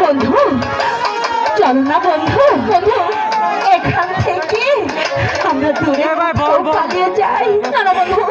বন্ধু চলো না বন্ধু। বন্ধু এখান থেকে আমরা দূরে পালিয়ে যাই। না বন্ধু।